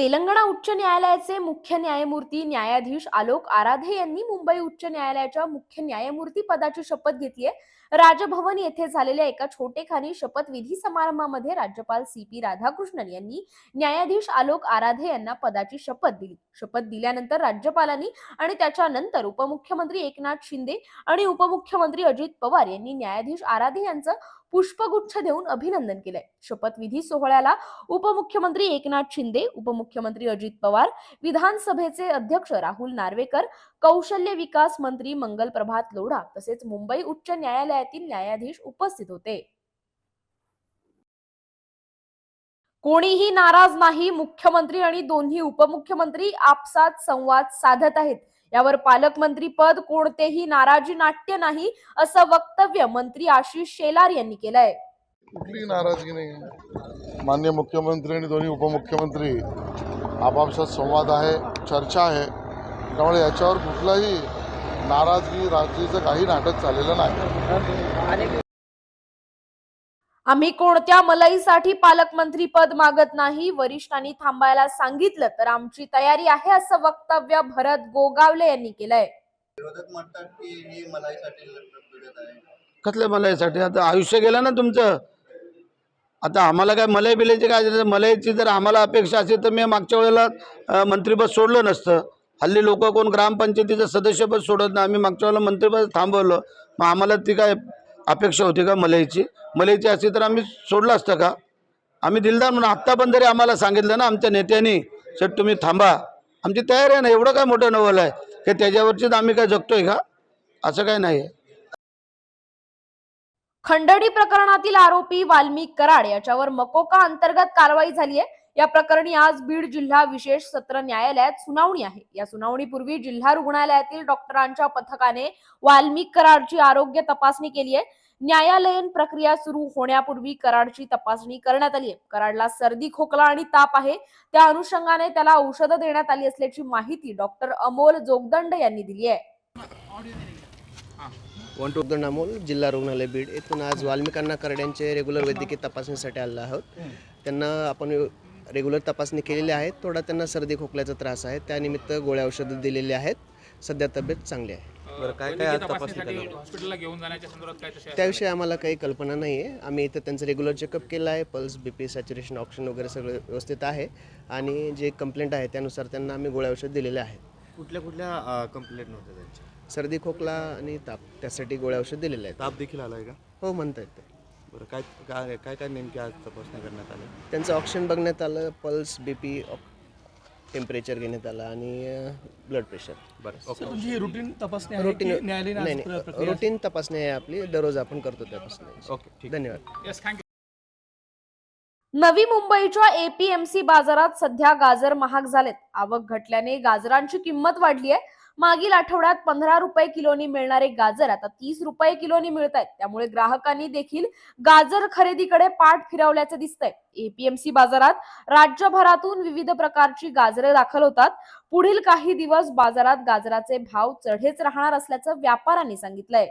तेलंगणा उच्च न्यायालयाचे मुख्य न्यायमूर्ती न्यायाधीश आलोक आराधे यांनी मुंबई उच्च न्यायालयाच्या मुख्य न्यायमूर्ती पदाची शपथ घेतली आहे. राजभवन येथे झालेल्या एका छोटेखानी शपथविधी समारंभामध्ये राज्यपाल सी पी राधाकृष्णन यांनी न्यायाधीश आलोक आराधे यांना पदाची शपथ दिली. शपथ दिल्यानंतर राज्यपालांनी आणि त्याच्यानंतर उपमुख्यमंत्री एकनाथ शिंदे आणि उपमुख्यमंत्री अजित पवार यांनी न्यायाधीश आराधे यांचं पुष्पगुच्छ देऊन अभिनंदन केलंय. शपथविधी सोहळ्याला उपमुख्यमंत्री एकनाथ शिंदे उपमुख्यमंत्री अजित पवार विधानसभेचे अध्यक्ष राहुल नार्वेकर कौशल्य विकास मंत्री मंगल प्रभात लोढा तसेच मुंबई उच्च न्यायालयातील न्यायाधीश उपस्थित होते. कोणीही नाराज नाही मुख्यमंत्री आणि दोन्ही उपमुख्यमंत्री आपसात संवाद साधत आहेत. यावर पालकमंत्री पद कोणतेही नाराजी नाट्य नाही असं वक्तव्य मंत्री आशिष शेलार यांनी केलंय. कुठलीही नाराजगी नाही. मान्य माननीय मुख्यमंत्री आणि दोन्ही उपमुख्यमंत्री आपापसात संवाद आहे चर्चा आहे. त्यामुळे याच्यावर कुठलाही नाराजगी राजकीचं काही नाटक चाललेलं नाही. आम्ही कोणत्या मलईसाठी पालकमंत्री पद मागत नाही? वरिष्ठांनी थांबायला सांगितलं तर आमची तयारी आहे असं वक्तव्य भरत गोगावले यांनी केलंय. कसल्या मलाईसाठी? आता आयुष्य गेलं ना तुमचं. आता आम्हाला काय मलई बिलायची काय? मलईची जर आम्हाला अपेक्षा असेल तर मी मागच्या वेळेला मंत्रिपद सोडलं नसतं. हल्ली लोक कोण ग्रामपंचायतीचं सदस्यपद सोडत नाही. आम्ही मागच्या वेळेला मंत्रिपद थांबवलं. मग आम्हाला ती काय अपेक्षा होती का मलईची? मलईची असती तर आम्ही सोडलं असतं का? आम्ही दिलदार म्हणून आत्ता पण तरी आम्हाला सांगितलं ना आमच्या नेत्यांनी सर तुम्ही थांबा. आमची तयारी आहे ना एवढं काय मोठं नवल आहे? की त्याच्यावरचीच आम्ही काय जगतोय का? असं काय नाही आहे खंडणी प्रकरणातील आरोपी वाल्मिक कराड याच्यावर मकोका अंतर्गत कारवाई झाली आहे या प्रकरणी आज बीड जिल्हा विशेष सत्र न्यायालयात सुनावणी आहे. या सुनावणीपूर्वी जिल्हा रुग्णालयातील डॉक्टरांच्या पथकाने वाल्मिक कराडची आरोग्य तपासणी केली आहे. न्यायालयीन प्रक्रिया सुरू होण्यापूर्वी कराडची तपासणी करण्यात आली आहे. कराडला सर्दी खोकला आणि ताप आहे. त्या अनुषंगाने त्याला औषधं देण्यात आली असल्याची माहिती डॉक्टर अमोल जोगदंड यांनी दिली आहे. वन टू अमोल जिल्हा रुग्णालय बीड येथून आज वाल्मिकांना करड्यांचे रेग्युलर वैद्यकीय तपासणीसाठी आलो आहोत. त्यांना आपण रेग्युलर तपासणी केलेली आहे थोडा त्यांना सर्दी खोकल्याचा त्रास आहे. त्यानिमित्त गोळ्या औषधं दिलेली आहेत. सध्या तब्येत चांगली आहे. बरं काय काय आज तपासणी हॉस्पिटलला घेऊन जाण्याच्या संदर्भात काय त्याविषयी आम्हाला काही कल्पना नाही आहे आम्ही इथं त्यांचं रेग्युलर चेकअप केलं आहे. Pulse B P saturation oxygen वगैरे सगळं व्यवस्थित आहे. आणि जे कंप्लेंट आहे त्यानुसार त्यांना आम्ही गोळ्या औषध दिलेले आहेत. कुठल्या कुठल्या कंप्लेंट नव्हत्या त्यांच्या? सर्दी खोकला आणि ताप त्यासाठी गोळ्या औषध दिलेले आहेत. ताप देखील आलाय का? हो म्हणता येते बरं काय काय काय काय नेमकी आज तपासणी करण्यात आली? त्यांचं ऑक्सिजन बघण्यात आलं पल्स बी पी टेम्परेचर घेण्यात आलं आणि ब्लड प्रेशर बरं. ओके रुटीन तपासणी आहे रुटीन न्यायालयीन नाही नाही. प्रक्रिया रुटीन तपासणी आहे आपली. दररोज आपण करतो तपासणी ओके ठीक. धन्यवाद. येस थँक्यू नवी मुंबईच्या एपीएमसी बाजारात सध्या गाजर महाग झालेत. आवक घटल्याने गाजरांची किंमत वाढली आहे. मागील आठवड्यात पंधरा रुपये किलोनी मिळणारे गाजर आता तीस रुपये किलोनी मिळत आहेत त्यामुळे ग्राहकांनी देखील गाजर खरेदीकडे पाठ फिरवल्याचं दिसतंय. एपीएमसी बाजारात राज्यभरातून विविध प्रकारची गाजरे दाखल होतात. पुढील काही दिवस बाजारात गाजराचे भाव चढेच राहणार असल्याचं व्यापाऱ्यांनी सांगितलंय.